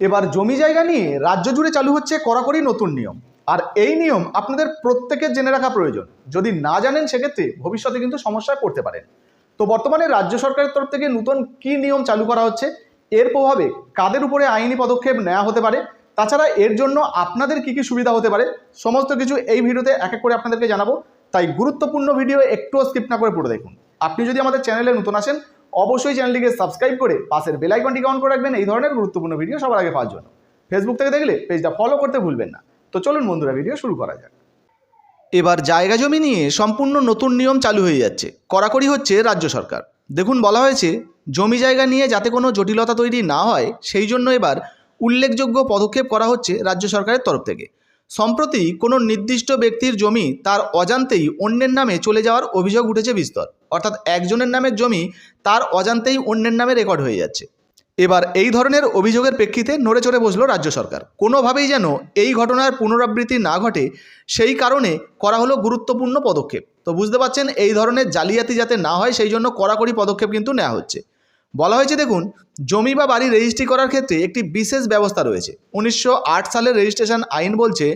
এবার জমি জায়গা নিয়ে রাজ্য জুড়ে চালু হচ্ছে কড়াকড়ি নতুন নিয়ম। আর এই নিয়ম আপনাদের প্রত্যেকের জেনে রাখা প্রয়োজন। যদি না জানেন সেক্ষেত্রে ভবিষ্যতে কিন্তু সমস্যায় পড়তে পারেন। তো বর্তমানে রাজ্য সরকারের তরফ থেকে নতুন কি নিয়ম চালু করা হচ্ছে, এর প্রভাবে কাদের উপরে আইনি পদক্ষেপ নেওয়া হতে পারে, তাছাড়া এর জন্য আপনাদের কি কি সুবিধা হতে পারে, সমস্ত কিছু এই ভিডিওতে এক এক করে আপনাদেরকে জানাব। তাই গুরুত্বপূর্ণ ভিডিও একটুও স্কিপ না করে পড়ে দেখুন। আপনি যদি আমাদের চ্যানেলে নতুন আসেন অবশ্যই চ্যানেলটিকে সাবস্ক্রাইব করে পাশের বেল আইকনটিকে অন করে রাখবেন। এই ধরনের গুরুত্বপূর্ণ ভিডিও সবার আগে পাওয়ার জন্য। ফেসবুক থেকে দেখলে পেজটা ফলো করতে ভুলবেন না। তো চলুন বন্ধুরা ভিডিও শুরু করা যাক। এবার জায়গা জমি নিয়ে সম্পূর্ণ নতুন নিয়ম চালু হয়ে যাচ্ছে। কড়াকড়ি হচ্ছে রাজ্য সরকার। দেখুন, বলা হয়েছে, জমি জায়গা নিয়ে যাতে কোনো জটিলতা তৈরি না হয়, সেই জন্য এবার উল্লেখযোগ্য পদক্ষেপ করা হচ্ছে রাজ্য সরকারের তরফ থেকে। সম্প্রতি কোনো নির্দিষ্ট ব্যক্তির জমি তার অজান্তেই অন্যের নামে চলে যাওয়ার অভিযোগ উঠেছে বিস্তর। অর্থাৎ একজনের নামের জমি তার অজান্তেই অন্যের নামে রেকর্ড হয়ে যাচ্ছে। এবার এই ধরনের অভিযোগের প্রেক্ষিতে নড়ে চড়ে বসল রাজ্য সরকার। কোনোভাবেই যেন এই ঘটনার পুনরাবৃত্তি না ঘটে, সেই কারণে করা হলো গুরুত্বপূর্ণ পদক্ষেপ। তো বুঝতে পারছেন, এই ধরনের জালিয়াতি যাতে না হয়, সেই জন্য কড়াকড়ি পদক্ষেপ কিন্তু নেওয়া হচ্ছে। বলা হয়েছে, দেখুন, জমি বা বাড়ি রেজিস্ট্রি করার ক্ষেত্রে একটি বিশেষ ব্যবস্থা রয়েছে। উনিশশো আট সালের রেজিস্ট্রেশন আইন বলছে,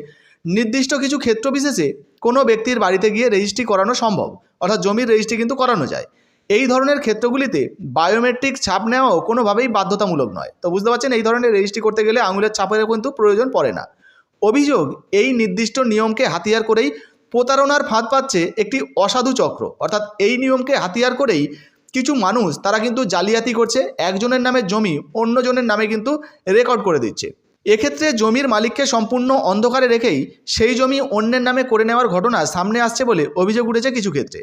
নির্দিষ্ট কিছু ক্ষেত্র বিশেষে কোনো ব্যক্তির বাড়িতে গিয়ে রেজিস্ট্রি করানো সম্ভব, অর্থাৎ জমির রেজিস্ট্রি কিন্তু করানো যায়। এই ধরনের ক্ষেত্রগুলিতে বায়োমেট্রিক ছাপ নেওয়াও কোনোভাবেই বাধ্যতামূলক নয়। তো বুঝতে পারছেন, এই ধরনের রেজিস্ট্রি করতে গেলে আঙুলের ছাপের কিন্তু প্রয়োজন পড়ে না। অভিযোগ, এই নির্দিষ্ট নিয়মকে হাতিয়ার করেই প্রতারণার ফাঁদ পাচ্ছে একটি অসাধু চক্র, অর্থাৎ এই নিয়মকে হাতিয়ার করেই কিছু মানুষ তারা কিন্তু জালিয়াতি করছে, একজনের নামে জমি অন্যজনের নামে কিন্তু রেকর্ড করে দিচ্ছে। এক্ষেত্রে জমির মালিককে সম্পূর্ণ অন্ধকারে রেখেই সেই জমি অন্যের নামে করে নেওয়ার ঘটনা সামনে আসছে বলে অভিযোগ উঠেছে কিছু ক্ষেত্রে।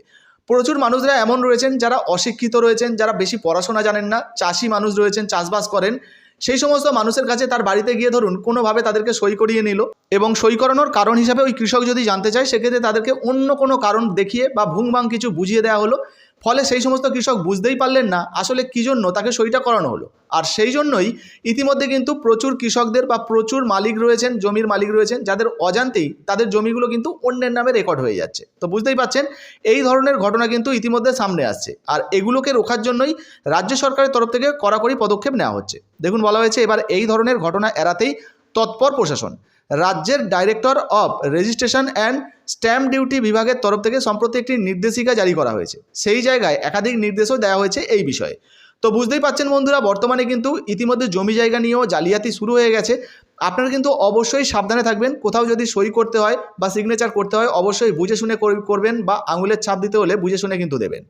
প্রচুর মানুষরা এমন রয়েছেন যারা অশিক্ষিত রয়েছেন, যারা বেশি পড়াশোনা জানেন না, চাষি মানুষ রয়েছেন, চাষবাস করেন। সেই সমস্ত মানুষের কাছে তার বাড়িতে গিয়ে ধরুন কোনোভাবে তাদেরকে সই করিয়ে নিল এবং সই করানোর কারণ হিসাবে ওই কৃষক যদি জানতে চায়, সেক্ষেত্রে তাদেরকে অন্য কোনো কারণ দেখিয়ে বা ভুংভাং কিছু বুঝিয়ে দেওয়া হলো। ফলে সেই সমস্ত কৃষক বুঝতেই পারলেন না আসলে কী জন্য তাকে সইটা করানো হলো। আর সেই জন্যই ইতিমধ্যে কিন্তু প্রচুর কৃষকদের বা প্রচুর মালিক রয়েছেন, জমির মালিক রয়েছেন, যাদের অজান্তেই তাদের জমিগুলো কিন্তু অন্যের নামে রেকর্ড হয়ে যাচ্ছে। তো বুঝতেই পাচ্ছেন, এই ধরনের ঘটনা কিন্তু ইতিমধ্যে সামনে আসছে। আর এগুলোকে রোখার জন্যই রাজ্য সরকারের তরফ থেকে কড়াকড়ি পদক্ষেপ নেওয়া হচ্ছে। দেখুন বলা হয়েছে, এবার এই ধরনের ঘটনা এড়াতেই তৎপর প্রশাসন। রাজ্যের director of registration and stamp duty বিভাগের তরফ থেকে সম্প্রতি একটি নির্দেশিকা জারি করা হয়েছে। সেই জায়গায় একাধিক নির্দেশও দেওয়া হয়েছে এই বিষয়ে। তো বুঝতেই পাচ্ছেন বন্ধুরা, বর্তমানে কিন্তু ইতিমধ্যে জমি জায়গা নিয়েও জালিয়াতি শুরু হয়ে গেছে। আপনারা কিন্তু অবশ্যই সাবধানে থাকবেন, কোথাও যদি সই করতে হয় বা সিগনেচার করতে হয়, অবশ্যই বুঝে শুনে করবেন বা আঙুলের ছাপ দিতে হলে বুঝে শুনে কিন্তু দেবেন।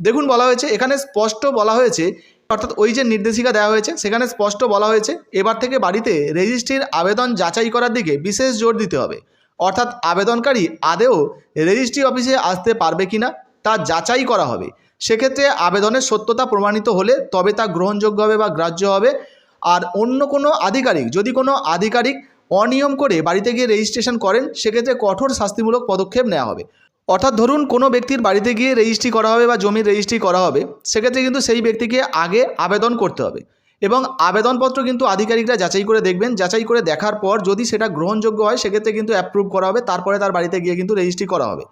দেখুন বলা হয়েছে, এখানে স্পষ্ট বলা হয়েছে অর্থাৎ ওই যে নির্দেশিকা দেওয়া হয়েছে, সেখানে স্পষ্ট বলা হয়েছে, এবার থেকে বাড়িতে রেজিস্ট্রির আবেদন যাচাই করার দিকে বিশেষ জোর দিতে হবে। অর্থাৎ আবেদনকারী আদেও রেজিস্ট্রি অফিসে আসতে পারবে কিনা, তা যাচাই করা হবে। সেক্ষেত্রে আবেদনের সত্যতা প্রমাণিত হলে তবে তা গ্রহণযোগ্য হবে বা গ্রাহ্য হবে। আর অন্য কোনো আধিকারিক, যদি কোনো আধিকারিক অনিয়ম করে বাড়িতে গিয়ে রেজিস্ট্রেশন করেন, সেক্ষেত্রে কঠোর শাস্তিমূলক পদক্ষেপ নেওয়া হবে। অর্থাৎ ধরুন কোনো ব্যক্তির বাড়িতে গিয়ে রেজিস্ট্রি করা হবে বা জমির রেজিস্ট্রি করা হবে, সেক্ষেত্রে কিন্তু সেই ব্যক্তিকে আগে আবেদন করতে হবে এবং আবেদনপত্র কিন্তু আধিকারিকরা যাচাই করে দেখবেন, যাচাই করে দেখার পর যদি সেটা গ্রহণযোগ্য হয়, সেক্ষেত্রে কিন্তু অ্যাপ্রুভ করা হবে, তারপরে তার বাড়িতে গিয়ে কিন্তু রেজিস্ট্রি করা হবে।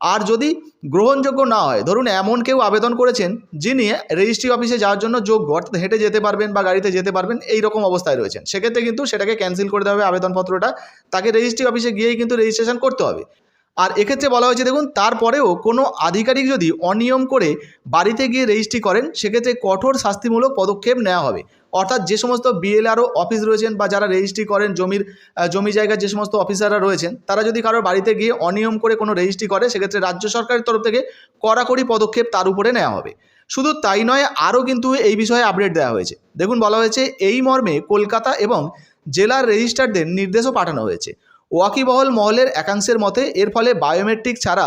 আর যদি গ্রহণযোগ্য না হয়, ধরুন এমন কেউ আবেদন করেছেন যিনি রেজিস্ট্রি অফিসে যাওয়ার জন্য যোগ্য, অর্থাৎ হেঁটে যেতে পারবেন বা গাড়িতে যেতে পারবেন এই রকম অবস্থায় রয়েছেন, সেক্ষেত্রে কিন্তু সেটাকে ক্যান্সেল করে দেওয়া হবে আবেদনপত্রটা, তাকে রেজিস্ট্রি অফিসে গিয়েই কিন্তু রেজিস্ট্রেশন করতে হবে। আর এক্ষেত্রে বলা হয়েছে, দেখুন, তারপরেও কোনো আধিকারিক যদি অনিয়ম করে বাড়িতে গিয়ে রেজিস্ট্রি করেন, সেক্ষেত্রে কঠোর শাস্তিমূলক পদক্ষেপ নেওয়া হবে। অর্থাৎ যে সমস্ত বিএলআরও অফিস রয়েছেন বা যারা রেজিস্ট্রি করেন, জমির জমি জায়গার যে সমস্ত অফিসাররা রয়েছেন, তারা যদি কারোর বাড়িতে গিয়ে অনিয়ম করে কোনো রেজিস্ট্রি করে, সেক্ষেত্রে রাজ্য সরকারের তরফ থেকে কড়াকড়ি পদক্ষেপ তার উপরে নেওয়া হবে। শুধু তাই নয়, আরও কিন্তু এই বিষয়ে আপডেট দেওয়া হয়েছে। দেখুন, বলা হয়েছে, এই মর্মে কলকাতা এবং জেলার রেজিস্ট্রারদের নির্দেশও পাঠানো হয়েছে। ওয়াকিবহল মহলের একাংশের মতে, এর ফলে বায়োমেট্রিক ছাড়া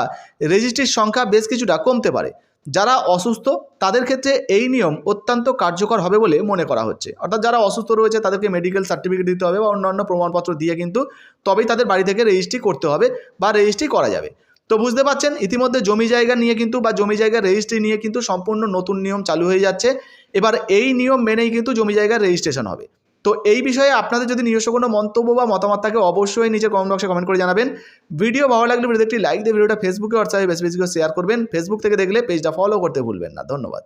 রেজিস্ট্রির সংখ্যা বেশ কিছুটা কমতে পারে। যারা অসুস্থ, তাদের ক্ষেত্রে এই নিয়ম অত্যন্ত কার্যকর হবে বলে মনে করা হচ্ছে। অর্থাৎ যারা অসুস্থ রয়েছে, তাদেরকে মেডিকেল সার্টিফিকেট দিতে হবে বা অন্যান্য প্রমাণপত্র দিয়ে কিন্তু তবেই তাদের বাড়ি থেকে রেজিস্ট্রি করতে হবে বা রেজিস্ট্রি করা যাবে। তো বুঝতে পারছেন, ইতিমধ্যে জমি জায়গা নিয়ে কিন্তু বা জমি জায়গার রেজিস্ট্রি নিয়ে কিন্তু সম্পূর্ণ নতুন নিয়ম চালু হয়ে যাচ্ছে। এবার এই নিয়ম মেনেই কিন্তু জমি জায়গার রেজিস্ট্রেশন হবে। তো এই বিষয়ে আপনাদের যদি নিজস্ব কোনো মন্তব্য বা মতামত থাকে, অবশ্যই নিচে কমেন্ট বক্সে কমেন্ট করে জানাবেন। ভিডিও ভালো লাগলে ভিডিওতে একটি লাইক দিয়ে ভিডিওটা ফেসবুকে হোয়াটসঅ্যাপে বেশি বেশি করে শেয়ার করবেন। ফেসবুক থেকে দেখলে পেজটা ফলো করতে ভুলবেন না। ধন্যবাদ।